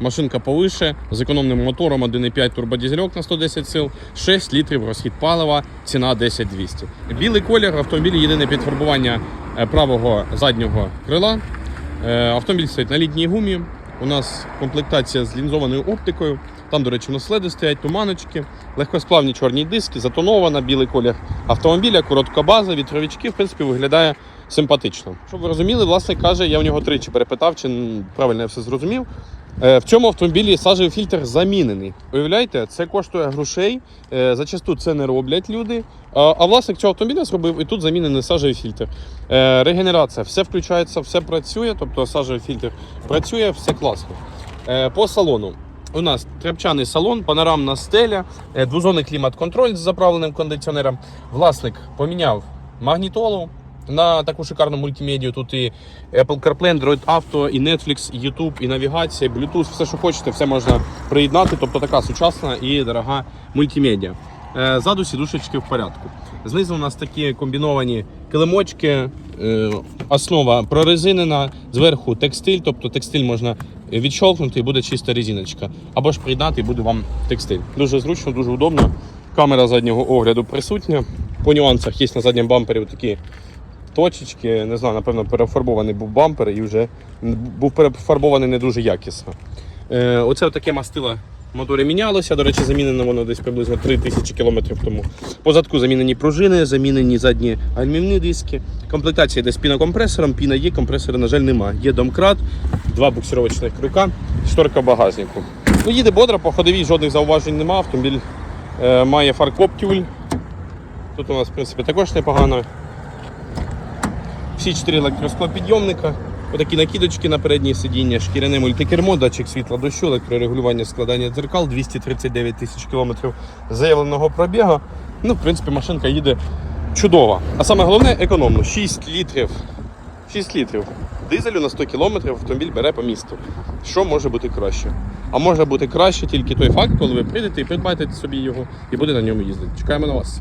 Машинка повише, з економним мотором 1,5 турбодізельок на 110 сил, 6 літрів розхід палива, ціна 10 200. Білий колір автомобіль єдине підфарбування е, правого заднього крила. Е, Автомобіль стоїть на літній гумі. У нас комплектація з лінзованою оптикою. Там, до речі, у нас следи стоять, туманочки, легкосплавні чорні диски, затонована, білий колір автомобіля, коротка база, вітровички, в принципі, виглядає симпатично. Щоб ви розуміли, власник каже, я у нього тричі перепитав, чи правильно я все зрозумів. Е, В цьому автомобілі сажевий фільтр замінений. Уявляєте, це коштує грошей. е, Зачасту це не роблять люди. А власник цього автомобіля зробив і тут замінений сажевий фільтр. Е, Регенерація, все включається, все працює, тобто сажевий фільтр працює, все класно. По салону. У нас тряпчаний салон, панорамна стеля, двозонний клімат-контроль з заправленим кондиціонером. Власник поміняв магнітолу на таку шикарну мультимедію. Тут і Apple CarPlay, Android Auto, і Netflix, і YouTube, і навігація, і Bluetooth, все, що хочете, все можна приєднати. Тобто така сучасна і дорога мультимедіа. Е, Ззаду сідушечки в порядку. Знизу у нас такі комбіновані килимочки, е, основа прорезинена, зверху текстиль, тобто текстиль можна відщолкнути і буде чиста резиночка. Або ж приєднати і буде вам текстиль. Дуже зручно, дуже удобно. Камера заднього огляду присутня. По нюансах є на задньому бампері такі точечки. Не знаю, напевно, перефарбований був бампер і вже був перефарбований не дуже якісно. Е, оце таке мастило в моторі мінялося. До речі, замінено воно десь приблизно 3000 км тому. По задку замінені пружини, замінені задні гальмівні диски. Комплектація йде з пінокомпресором, піна є, компресора, на жаль, нема. Є домкрат, два буксировочних крюка, шторка багажнику. Ну, їде бодро, по ходовій жодних зауважень нема. Автомобіль е, має фаркоп тюль. Тут у нас, в принципі, також непогано. Всі чотири електросклопідйомника, отакі накидочки на переднє сидіння, шкіряне мультикермо, датчик світла дощу, електрорегулювання складання дзеркал, 239 тисяч кілометрів заявленого пробігу. Ну, в принципі, машинка їде чудово. А саме головне економно. 6 літрів. 6 літрів. Дизелю на 100 кілометрів автомобіль бере по місту. Що може бути краще? А може бути краще тільки той факт, коли ви прийдете і придбаєте собі його і буде на ньому їздити. Чекаємо на вас.